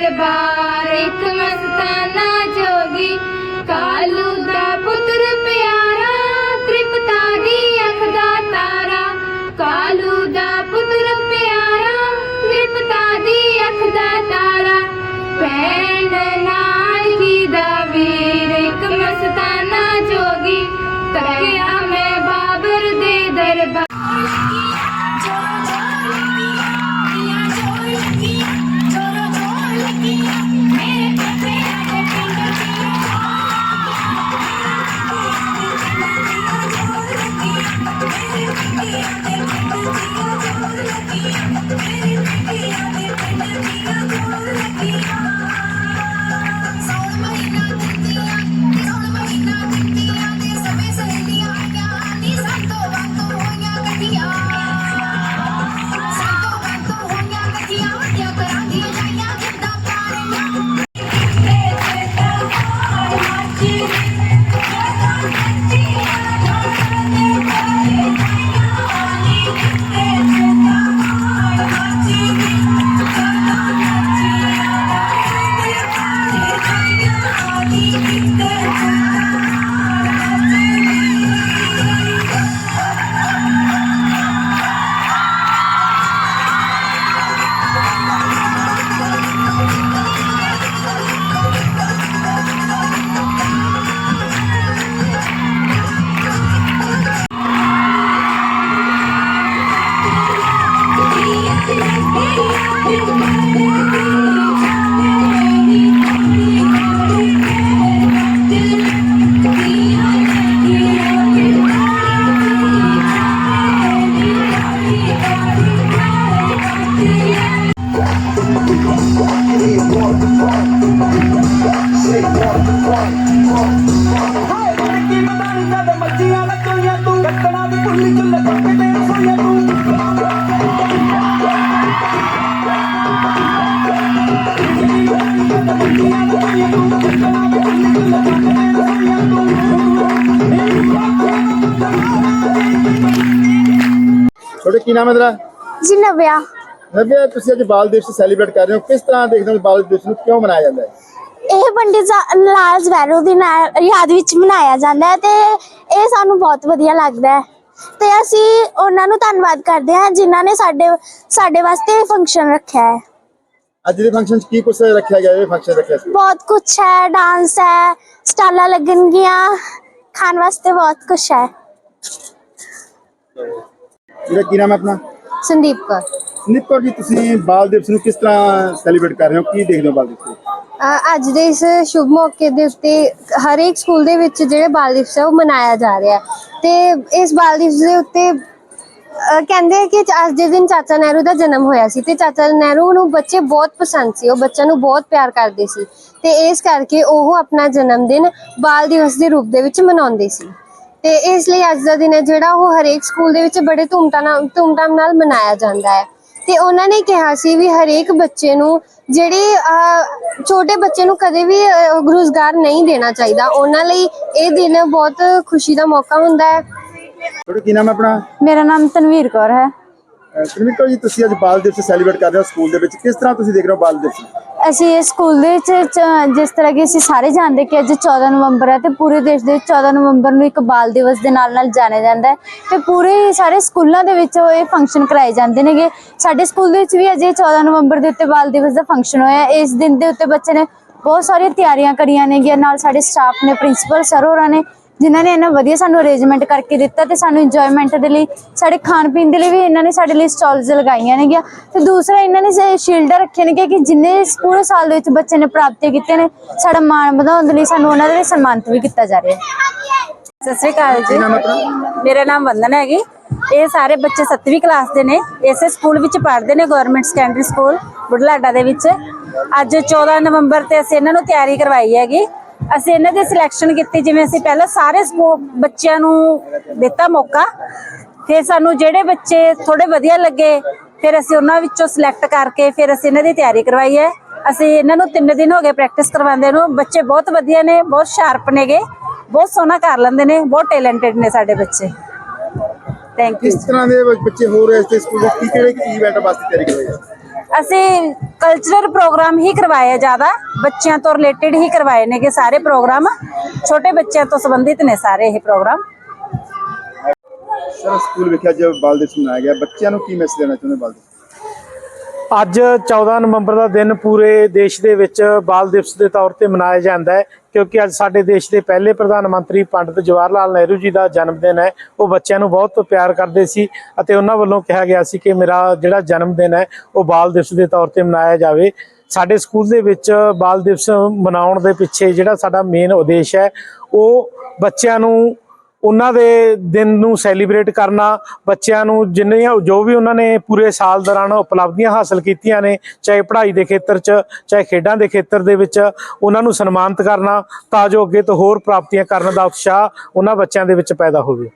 ਦਰਬਾਰ ਇੱਕ ਮਸਤਾਨਾ ਜੋਗੀ, ਕਾਲੂ ਦਾ ਪੁੱਤਰ ਪਿਆਰਾ, ਤ੍ਰਿਪਤਾ ਦੀ ਅੱਖ ਦਾ ਤਾਰਾ। ਕਾਲੂ ਦਾ ਪੁੱਤਰ ਪਿਆਰਾ, ਤ੍ਰਿਪਤਾ ਦੀ ਅੱਖ ਦਾ ਤਾਰਾ। ਪੈਣ ਨਾਨਕੀ ਦਾ ਵੀਰ ਇੱਕ ਮਸਤਾਨਾ ਜੋਗੀ, ਤੱਕਿਆ ਮੈਂ ਬਾਬਰ ਦੇ ਦਰਬਾਰ। ਤੁਹਾਡੇ ਕੀ ਨਾਮ ਹੈ ਤੇਰਾ? ਜੀ ਨਵਿਆ। ਨਵਿਆ ਤੁਸੀਂ ਅੱਜ ਬਾਲ ਦਿਵਸ ਸੈਲੀਬ੍ਰੇਟ ਕਰ ਰਹੇ ਹੋ। ਕਿਸ ਤਰ੍ਹਾਂ ਦੇਖਦੇ ਹੋ ਬਾਲ ਦਿਵਸ ਨੂੰ ਕਿਉਂ ਮਨਾਇਆ ਜਾਂਦਾ ਹੈ? ਇਹ ਪੰਡਿਤ ਲਾਲ ਜ਼ਵੈਰੋ ਦੀ ਯਾਦ ਵਿੱਚ ਮਨਾਇਆ ਜਾਂਦਾ ਹੈ ਤੇ ਇਹ ਸਾਨੂੰ ਬਹੁਤ ਵਧੀਆ ਲੱਗਦਾ ਹੈ। ਤੇ ਅਸੀਂ ਉਹਨਾਂ ਨੂੰ ਧੰਨਵਾਦ ਕਰਦੇ ਹਾਂ ਜਿਨ੍ਹਾਂ ਨੇ ਸਾਡੇ ਸਾਡੇ ਵਾਸਤੇ ਫੰਕਸ਼ਨ ਰੱਖਿਆ ਹੈ। ਅੱਜ ਦੇ ਫੰਕਸ਼ਨ 'ਚ ਕੀ ਕੁਝ ਰੱਖਿਆ ਗਿਆ? ਇਹ ਫੰਕਸ਼ਨ ਰੱਖਿਆ ਸੀ। ਬਹੁਤ ਕੁਝ ਹੈ ਡਾਂਸ ਹੈ ਸਟਾਲਾਂ ਲੱਗਣਗੀਆਂ ਖਾਣ ਵਾਸਤੇ ਬਹੁਤ ਕੁਝ ਹੈ। ਇਹਦਾ ਕੀ ਨਾਮ ਹੈ ਆਪਣਾ? ਸੰਦੀਪ ਕੌਰ। ਨਿੱਪਰ ਜੀ ਤੁਸੀਂ ਬਾਲ ਦਿਵਸ ਨੂੰ ਕਿਸ ਤਰ੍ਹਾਂ ਸੈਲੀਬ੍ਰੇਟ ਕਰ ਰਹੇ ਹੋ? ਕੀ ਦੇਖਦੇ ਹੋ ਬਾਲ ਦਿਵਸ ਨੂੰ ਅ, ਅੱਜ ਦੇ ਇਸ ਸ਼ੁਭ ਮੌਕੇ ਦੇ ਉੱਤੇ ਹਰੇਕ ਸਕੂਲ ਦੇ ਵਿੱਚ ਜਿਹੜੇ ਬਾਲ ਦਿਵਸ ਹੈ ਉਹ ਮਨਾਇਆ ਜਾ ਰਿਹਾ ਹੈ। ਤੇ ਇਸ ਬਾਲ ਦਿਵਸ ਦੇ ਉੱਤੇ ਅ, ਕਹਿੰਦੇ ਆ ਕਿ ਅੱਜ ਦੇ ਦਿਨ ਚਾਚਾ ਨਹਿਰੂ ਦਾ ਜਨਮ ਹੋਇਆ ਸੀ ਤੇ ਚਾਚਾ ਨਹਿਰੂ ਨੂੰ ਬੱਚੇ ਬਹੁਤ ਪਸੰਦ ਸੀ ਉਹ ਬੱਚਿਆਂ ਨੂੰ ਬਹੁਤ ਪਿਆਰ ਕਰਦੇ ਸੀ ਤੇ ਇਸ ਕਰਕੇ ਉਹ ਆਪਣਾ ਜਨਮ ਦਿਨ ਬਾਲ ਦਿਵਸ ਦੇ ਰੂਪ ਦੇ ਵਿੱਚ ਮਨਾਉਂਦੇ ਸੀ। ਤੇ ਇਸ ਲਈ ਅੱਜ ਦਾ ਦਿਨ ਹੈ ਜਿਹੜਾ ਉਹ ਹਰੇਕ ਸਕੂਲ ਦੇ ਵਿੱਚ ਬੜੇ ਧੂਮਧਾਮ ਨਾਲ ਧੂਮਧਾਮ ਨਾਲ ਮਨਾਇਆ ਜਾਂਦਾ ਹੈ। ਤੇ ਉਹਨਾਂ ਨੇ ਕਿਹਾ ਸੀ ਵੀ ਹਰੇਕ ਬੱਚੇ ਨੂੰ ਜਿਹੜੇ ਛੋਟੇ ਬੱਚੇ ਨੂੰ ਕਦੇ ਵੀ ਰੁਜ਼ਗਾਰ ਨਹੀਂ ਦੇਣਾ ਚਾਹੀਦਾ। ਉਹਨਾਂ ਲਈ ਇਹ ਦਿਨ ਬਹੁਤ ਖੁਸ਼ੀ ਦਾ ਮੌਕਾ ਹੁੰਦਾ ਹੈ। ਤੁਹਾਡਾ ਕੀ ਨਾਮ ਹੈ ਆਪਣਾ? ਮੇਰਾ ਨਾਮ ਤਨਵੀਰ ਕੌਰ ਹੈ। ਕ੍ਰਿਮਿਕਲ ਜੀ, ਤੁਸੀਂ ਅੱਜ ਬਾਲ ਦਿਵਸ ਸੈਲੀਬ੍ਰੇਟ ਕਰ ਰਹੇ ਹੋ ਸਕੂਲ ਦੇ ਵਿੱਚ। ਕਿਸ ਤਰ੍ਹਾਂ ਤੁਸੀਂ ਦੇਖ ਰਹੇ ਹੋ ਬਾਲ ਦਿਵਸ? ਅਸੀਂ ਇਸ ਸਕੂਲ ਦੇ ਵਿੱਚ ਚ- ਜਿਸ ਤਰ੍ਹਾਂ ਕਿ ਅਸੀਂ ਸਾਰੇ ਜਾਣਦੇ ਕਿ ਅੱਜ 14 ਨਵੰਬਰ ਹੈ ਤੇ ਪੂਰੇ ਦੇਸ਼ ਦੇ ਵਿੱਚ 14 ਨਵੰਬਰ ਨੂੰ ਇੱਕ ਬਾਲ ਦਿਵਸ ਦੇ ਨਾਲ ਨਾਲ ਜਾਣਿਆ ਜਾਂਦਾ ਹੈ ਤੇ ਪੂਰੇ ਸਾਰੇ ਸਕੂਲਾਂ ਦੇ ਵਿੱਚ ਇਹ ਫੰਕਸ਼ਨ ਕਰਾਏ ਜਾਂਦੇ ਨੇਗੇ। ਸਾਡੇ ਸਕੂਲ ਦੇ ਵਿੱਚ ਵੀ ਅਜੇ ਇਹ 14 ਨਵੰਬਰ ਦੇ ਉੱਤੇ ਬਾਲ ਦਿਵਸ ਦਾ ਫੰਕਸ਼ਨ ਹੋਇਆ ਹੈ। ਇਸ ਦਿਨ ਦੇ ਉੱਤੇ ਬੱਚੇ ਨੇ ਬਹੁਤ ਸਾਰੀਆਂ ਤਿਆਰੀਆਂ ਕਰੀਆਂ ਨੇਗੀਆਂ। ਨਾਲ ਸਾਡੇ ਸਟਾਫ ਨੇ ਪ੍ਰਿੰਸੀਪਲ ਸਰ ਹੋਰਾਂ ਨੇ ਜਿਨ੍ਹਾਂ ਨੇ ਇੰਨਾ ਵਧੀਆ ਸਾਨੂੰ ਅਰੇਂਜਮੈਂਟ ਕਰਕੇ ਦਿੱਤਾ ਤੇ ਸਾਨੂੰ ਇੰਜੋਇਮੈਂਟ ਦੇ ਲਈ ਸਾਡੇ ਖਾਣ ਪੀਣ ਦੇ ਲਈ ਵੀ ਇਹਨਾਂ ਨੇ ਸਾਡੇ ਲਈ ਸਟਾਲਸ ਲਗਾਈਆਂ ਨੇਗੀਆਂ। ਤੇ ਦੂਸਰਾ ਇਹਨਾਂ ਨੇ ਸ਼ੀਲਡਾਂ ਰੱਖੀਆਂ ਨੇ ਕਿ ਜਿੰਨੇ ਪੂਰੇ ਸਾਲ ਦੇ ਵਿੱਚ ਬੱਚੇ ਨੇ ਪ੍ਰਾਪਤੀਆਂ ਕੀਤੀਆਂ ਨੇ ਸਾਡਾ ਮਾਣ ਵਧਾਉਣ ਦੇ ਲਈ ਸਾਨੂੰ ਉਹਨਾਂ ਦੇ ਸਨਮਾਨਿਤ ਵੀ ਕੀਤਾ ਜਾ ਰਿਹਾ ਹੈ। ਸਤਿ ਸ਼੍ਰੀ ਅਕਾਲ ਜੀ। ਮੇਰਾ ਨਾਮ ਵੰਦਨਾ ਹੈਗੀ। ਇਹ ਸਾਰੇ ਬੱਚੇ 7ਵੀਂ ਕਲਾਸ ਦੇ ਨੇ। ਇਸੇ ਸਕੂਲ ਵਿੱਚ ਪੜ੍ਹਦੇ ਨੇ ਗਵਰਨਮੈਂਟ ਸੈਕੰਡਰੀ ਸਕੂਲ ਬੁਢਲਾਡਾ ਦੇ ਵਿੱਚ। ਅੱਜ 14 ਨਵੰਬਰ ਤੇ ਅਸੀਂ ਇਹਨਾਂ ਨੂੰ ਤਿਆਰੀ ਕਰਵਾਈ ਹੈਗੀ। ਅਸੀਂ ਇਹਨਾਂ ਦੀ ਸਿਲੈਕਸ਼ਨ ਕੀਤੀ ਜਿਵੇਂ ਅਸੀਂ ਪਹਿਲਾਂ ਸਾਰੇ ਬੱਚਿਆਂ ਨੂੰ ਦਿੱਤਾ ਮੌਕਾ ਫਿਰ ਸਾਨੂੰ ਜਿਹੜੇ ਬੱਚੇ ਥੋੜੇ ਵਧੀਆ ਲੱਗੇ ਫਿਰ ਅਸੀਂ ਉਹਨਾਂ ਵਿੱਚੋਂ ਸਿਲੈਕਟ ਕਰਕੇ ਫਿਰ ਅਸੀਂ ਇਹਨਾਂ ਦੀ ਤਿਆਰੀ ਕਰਵਾਈ ਹੈ। ਅਸੀਂ ਇਹਨਾਂ ਨੂੰ 3 ਦਿਨ ਹੋ ਗਏ ਪ੍ਰੈਕਟਿਸ ਕਰਵਾਉਂਦੇ ਨੂੰ। ਬੱਚੇ ਬਹੁਤ ਵਧੀਆ ਨੇ ਬਹੁਤ ਸ਼ਾਰਪ ਨੇਗੇ ਬਹੁਤ ਸੋਹਣਾ ਕਰ ਲੈਂਦੇ ਨੇ ਬਹੁਤ ਟੈਲੈਂਟਡ ਨੇ ਸਾਡੇ ਬੱਚੇ। ਥੈਂਕ ਯੂ ਕਿਸ ਤਰ੍ਹਾਂ ਦੇ ਬੱਚੇ ਹੋ ਰਹੇ ਇਸ ਸਕੂਲ ਵਿੱਚ ਕਿਹੜੇ ਇਵੈਂਟ ਵਾਸਤੇ ਤਿਆਰੀ ਕਰ ਰਹੇ ਹੋ ਅਸੀਂ ਕਲਚਰਲ ਪ੍ਰੋਗਰਾਮ ਹੀ ਕਰਵਾਏ ਜ਼ਿਆਦਾ। ਬੱਚਿਆਂ ਤੋਂ ਰਿਲੇਟਡ ਹੀ ਕਰਵਾਏ ਨੇਗੇ ਸਾਰੇ ਪ੍ਰੋਗਰਾਮ ਛੋਟੇ ਬੱਚਿਆਂ ਤੋਂ ਸੰਬੰਧਿਤ ਨੇ ਸਾਰੇ ਇਹ ਪ੍ਰੋਗਰਾਮ ਸਰ, ਸਕੂਲ ਵਿਖੇ ਅੱਜ ਬਾਲ ਦਿਵਸ ਮਨਾਇਆ ਗਿਆ। ਬੱਚਿਆਂ ਨੂੰ ਕੀ ਮੈਸੇਜ ਦੇਣਾ ਚਾਹੁੰਦੇ ਬਾਲ ਦਿਵਸ? ਅੱਜ 14 ਨਵੰਬਰ ਦਾ ਦਿਨ ਪੂਰੇ ਦੇਸ਼ ਦੇ ਵਿੱਚ ਬਾਲ ਦਿਵਸ ਦੇ ਤੌਰ ਤੇ ਮਨਾਇਆ ਜਾਂਦਾ ਹੈ, ਕਿਉਂਕਿ ਅੱਜ ਸਾਡੇ ਦੇਸ਼ ਦੇ ਪਹਿਲੇ ਪ੍ਰਧਾਨ ਮੰਤਰੀ ਪੰਡਿਤ ਜਵਾਹਰ ਲਾਲ ਨਹਿਰੂ ਜੀ ਦਾ ਜਨਮ ਦਿਨ ਹੈ। ਉਹ ਬੱਚਿਆਂ ਨੂੰ ਬਹੁਤ ਪਿਆਰ ਕਰਦੇ ਸੀ ਅਤੇ ਉਹਨਾਂ ਵੱਲੋਂ ਕਿਹਾ ਗਿਆ ਸੀ ਕਿ ਮੇਰਾ ਜਿਹੜਾ ਜਨਮ ਦਿਨ ਹੈ, ਉਹ ਬਾਲ ਦਿਵਸ ਦੇ ਤੌਰ ਤੇ ਮਨਾਇਆ ਜਾਵੇ। ਸਾਡੇ ਸਕੂਲ ਦੇ ਵਿੱਚ ਬਾਲ ਦਿਵਸ ਮਨਾਉਣ ਦੇ ਪਿੱਛੇ ਜਿਹੜਾ ਸਾਡਾ ਮੇਨ ਉਦੇਸ਼ ਹੈ, ਉਹ ਬੱਚਿਆਂ ਨੂੰ ਉਹਨਾਂ ਦੇ ਦਿਨ ਨੂੰ ਸੈਲੀਬ੍ਰੇਟ ਕਰਨਾ, ਬੱਚਿਆਂ ਨੂੰ ਜਿੰਨੀਆਂ ਜੋ ਵੀ ਉਹਨਾਂ ਨੇ ਪੂਰੇ ਸਾਲ ਦੌਰਾਨ ਉਪਲਬਧੀਆਂ ਹਾਸਲ ਕੀਤੀਆਂ ਨੇ, ਚਾਹੇ ਪੜ੍ਹਾਈ ਦੇ ਖੇਤਰ 'ਚ, ਚਾਹੇ ਖੇਡਾਂ ਦੇ ਖੇਤਰ ਦੇ ਵਿੱਚ, ਉਹਨਾਂ ਨੂੰ ਸਨਮਾਨਿਤ ਕਰਨਾ ਤਾਂ ਜੋ ਅੱਗੇ ਤੋਂ ਹੋਰ ਪ੍ਰਾਪਤੀਆਂ ਕਰਨ ਦਾ ਉਤਸ਼ਾਹ ਉਹਨਾਂ ਬੱਚਿਆਂ ਦੇ ਵਿੱਚ ਪੈਦਾ ਹੋਵੇ।